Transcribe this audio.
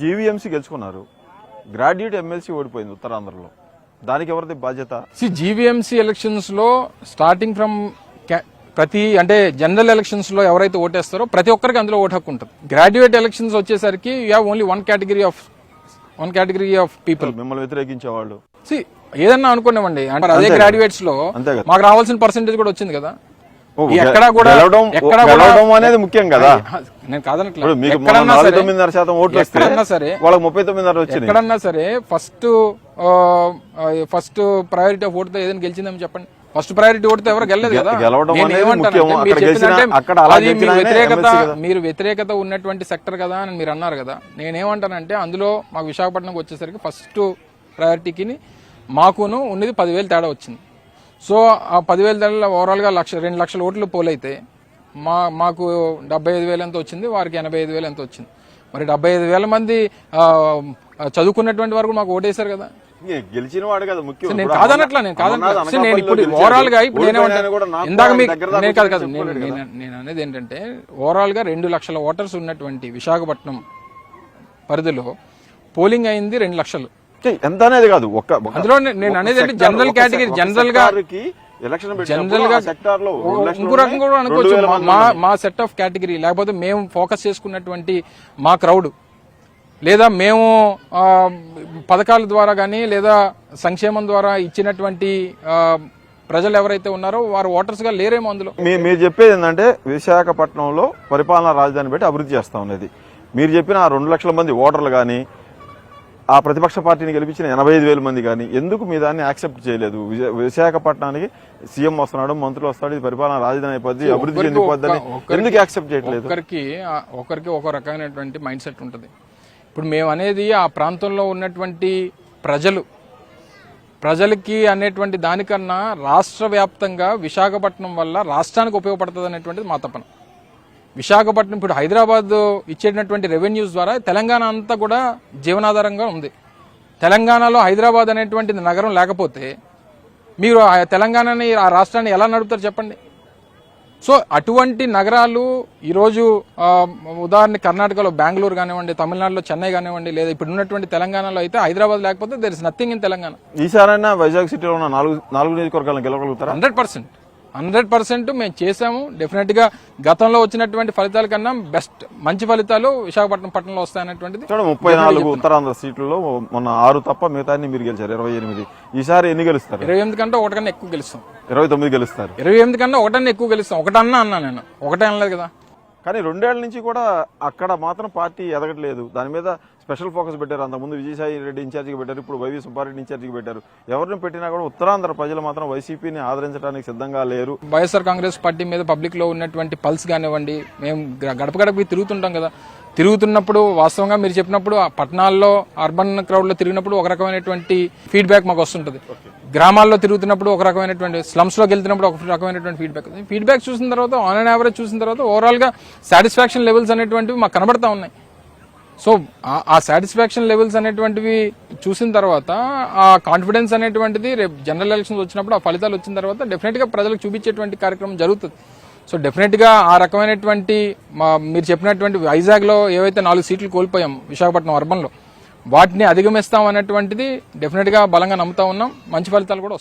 GVMC గెలుచుకున్నారు. Graduate MLC ఓడిపోయింది ఉత్తరాంధ్రలో. దానికి ఎవరిది బాధ్యత? సి జీవీఎంసీ ఎలక్షన్స్లో స్టార్టింగ్ ఫ్రమ్ ప్రతి అంటే జనరల్ ఎలక్షన్స్లో ఎవరైతే ఓటేస్తారో ప్రతి ఒక్కరికి అందులో ఓటు హక్కు ఉంటుంది. గ్రాడ్యుయేట్ ఎలక్షన్స్ వచ్చేసరికి you have only one category of one category of people మిమ్మల్ని వ్యతిరేకించే వాళ్ళు సి ఏదన్నా అనుకునేవండి అంటే అదే. గ్రాడ్యుయేట్స్లో. మాకు రావాల్సిన పర్సెంటేజ్ కూడా వచ్చింది కదా. ఎక్కడా కూడా ఎక్కడా అనేది ముఖ్యం కదా. నేను కాదనట్లేదు మీకు తొమ్మిదిన్నర శాతం ఓట్లు ఎక్కడన్నా సరే వాళ్ళకి ముప్పై తొమ్మిదిన్నర వచ్చింది ఎక్కడన్నా సరే ఫస్ట్ ఫస్ట్ ప్రయారిటీ ఆఫ్ ఓటుతో ఏదైనా గెలిచిందని చెప్పండి. ఫస్ట్ ప్రయారిటీ ఓటుతో ఎవరు గెలలేదు కదా. మీరు వ్యతిరేకత. మీరు వ్యతిరేకత ఉన్నటువంటి సెక్టర్ కదా అని మీరు అన్నారు కదా. నేనేమంటానంటే అందులో మాకు విశాఖపట్నంకి వచ్చేసరికి ఫస్ట్ ప్రయారిటీకి మాకును ఉన్నది పదివేలు తేడా వచ్చింది. సో ఆ పదివేల తేడా ఓవరాల్గా లక్ష రెండు లక్షల ఓట్లు పోలైతే మా మాకు డెబ్బై ఐదు వేలు ఎంత వచ్చింది వారికి ఎనభై ఐదు వేలు ఎంత వచ్చింది. మరి డెబ్బై ఐదు వేల మంది చదువుకున్నటువంటి వారు మాకు ఓటేశారు కదా. గెలిచిన వాడు కదా ముఖ్యం. నేను కాదనట్లా నేను కాదనట్లా. నేను ఇప్పుడు. ఓవరాల్గా ఇప్పుడు ఇందాక మీకు నేను కాదు కాదు నేను. నేను- అనేది ఏంటంటే ఓవరాల్గా రెండు లక్షల ఓటర్స్ ఉన్నటువంటి విశాఖపట్నం పరిధిలో పోలింగ్ అయింది రెండు లక్షలు. ఎంత అనేది కాదు అందులో నేను అనేది జనరల్ కేటగిరీ జనరల్గా జనరల్గా ఇంకో కూడా అనుకోవచ్చు. మా- మా సెట్ ఆఫ్ కేటగిరీ లేకపోతే మేము ఫోకస్ చేసుకున్నటువంటి మా క్రౌడ్ లేదా మేము పథకాల ద్వారా కానీ లేదా సంక్షేమం ద్వారా ఇచ్చినటువంటి ప్రజలు ఎవరైతే ఉన్నారో వారు ఓటర్స్గా లేరేమో అందులో. మీరు చెప్పేది ఏంటంటే విశాఖపట్నంలో పరిపాలనా రాజధాని పెట్టి అభివృద్ధి చేస్తా ఉన్నది. మీరు చెప్పిన ఆ రెండు లక్షల మంది ఓటర్లు కానీ ఆ ప్రతిపక్ష పార్టీని గెలిపించిన ఎనభై ఐదు వేల మంది కానీ ఎందుకు మీ దాన్ని యాక్సెప్ట్ చేయలేదు? విశాఖపట్నానికి సీఎం వస్తున్నాడు మంత్రులు వస్తాడు ఇది పరిపాలనా రాజధాని అయిపోద్ది అభివృద్ధి చెందిపోద్దని ఎందుకు యాక్సెప్ట్ చేయట్లేదు? ఒకరికి ఒకరికి ఒక రకమైనటువంటి మైండ్ సెట్ ఉంటుంది. ఇప్పుడు మేము అనేది ఆ ప్రాంతంలో ఉన్నటువంటి ప్రజలు ప్రజలకి అనేటువంటి దానికన్నా రాష్ట్ర వ్యాప్తంగా విశాఖపట్నం వల్ల రాష్ట్రానికి ఉపయోగపడుతుంది అనేటువంటిది మా తపన. విశాఖపట్నం ఇప్పుడు హైదరాబాద్ ఇచ్చేటటువంటి రెవెన్యూస్ ద్వారా తెలంగాణ అంతా కూడా జీవనాధారంగా ఉంది. తెలంగాణలో హైదరాబాద్ అనేటువంటి నగరం లేకపోతే మీరు ఆ తెలంగాణని ఆ రాష్ట్రాన్ని ఎలా నడుపుతారు చెప్పండి. సో అటువంటి నగరాలు ఈరోజు ఉదాహరణ కర్ణాటకలో బెంగళూరు కానివ్వండి తమిళనాడులో చెన్నై కానివ్వండి లేదా ఇప్పుడు ఉన్నటువంటి తెలంగాణలో అయితే హైదరాబాద్ లేకపోతే there is nothing in Telangana. ఈసారైనా వైజాగ్ సిటీలో ఉన్న నాలుగు నాలుగు నియోజకవర్గాలను గెలవగలుగుతారా? Hundred percent. హండ్రెడ్ పర్సెంట్ మేము చేసాము డెఫినెట్గా గతంలో వచ్చినటువంటి ఫలితాల కన్నా బెస్ట్ మంచి ఫలితాలు విశాఖపట్నం పట్టణంలో వస్తాయనేటువంటిది చూడండి ముప్పై నాలుగు ఉత్తరాంధ్ర సీట్లలో మొన్న ఆరు తప్ప మిగతా మీరు గెలిచారు. ఇరవై ఎనిమిది. ఈసారి ఎన్ని గెలుస్తారు? ఇరవై ఎనిమిది కంటే ఒకటికన్నా ఎక్కువ గెలుస్తాం. ఇరవై తొమ్మిది గెలుస్తారు. ఇరవై ఎనిమిది కన్నా ఒకటన్నా ఎక్కువ గెలుస్తాం. ఒకటన్నా అన్నా నేను. ఒకటే అనలేదు కదా. కానీ రెండేళ్ళ నుంచి కూడా అక్కడ మాత్రం పార్టీ ఎదగట్లేదు. దాని మీద స్పెషల్ ఫోకస్ పెట్టారు. అంతకుముందు విజయసాయి రెడ్డి ఇన్ఛార్జిగా పెట్టారు. ఇప్పుడు వైవి సుబ్బారెడ్డి ఇన్ఛార్జిగా పెట్టారు. ఎవరిని పెట్టినా కూడా ఉత్తరాంధ్ర ప్రజలు మాత్రం వైసీపీని ఆదరించడానికి సిద్ధంగా లేరు. వైఎస్ఆర్ కాంగ్రెస్ పార్టీ మీద పబ్లిక్లో ఉన్నటువంటి పల్స్ కానివ్వండి మేము గడప గడపకి తిరుగుతుంటాం కదా. తిరుగుతున్నప్పుడు వాస్తవంగా మీరు చెప్పినప్పుడు ఆ పట్టణాల్లో అర్బన్ క్రౌడ్లో తిరిగినప్పుడు ఒక రకమైనటువంటి ఫీడ్బ్యాక్ మాకు వస్తుంటది. గ్రామాల్లో తిరుగుతున్నప్పుడు ఒక రకమైనటువంటి స్లమ్స్లోకి వెళ్తున్నప్పుడు ఒక రకమైనటువంటి ఫీడ్బ్యాక్ ఫీడ్బ్యాక్ చూసిన తర్వాత ఆన్ అండ్ యావరేజ్ చూసిన తర్వాత ఓవరాల్గా సాటిస్ఫాక్షన్ లెవెల్స్ అనేటువంటివి మాకు కనబడతా ఉన్నాయి. సో ఆ- సాటిస్ఫాక్షన్ లెవెల్స్ అనేటువంటివి చూసిన తర్వాత ఆ కాన్ఫిడెన్స్ అనేటువంటిది రేపు జనరల్ ఎలక్షన్స్ వచ్చినప్పుడు ఆ ఫలితాలు వచ్చిన తర్వాత డెఫినెట్గా ప్రజలకు చూపించేటువంటి కార్యక్రమం జరుగుతుంది. సో డెఫినెట్గా ఆ రకమైనటువంటి మా మీరు చెప్పినటువంటి వైజాగ్లో ఏవైతే నాలుగు సీట్లు కోల్పోయాం విశాఖపట్నం అర్బన్లో వాటిని అధిగమిస్తాం అనేటువంటిది డెఫినెట్గా బలంగా నమ్ముతా ఉన్నాం. మంచి ఫలితాలు కూడా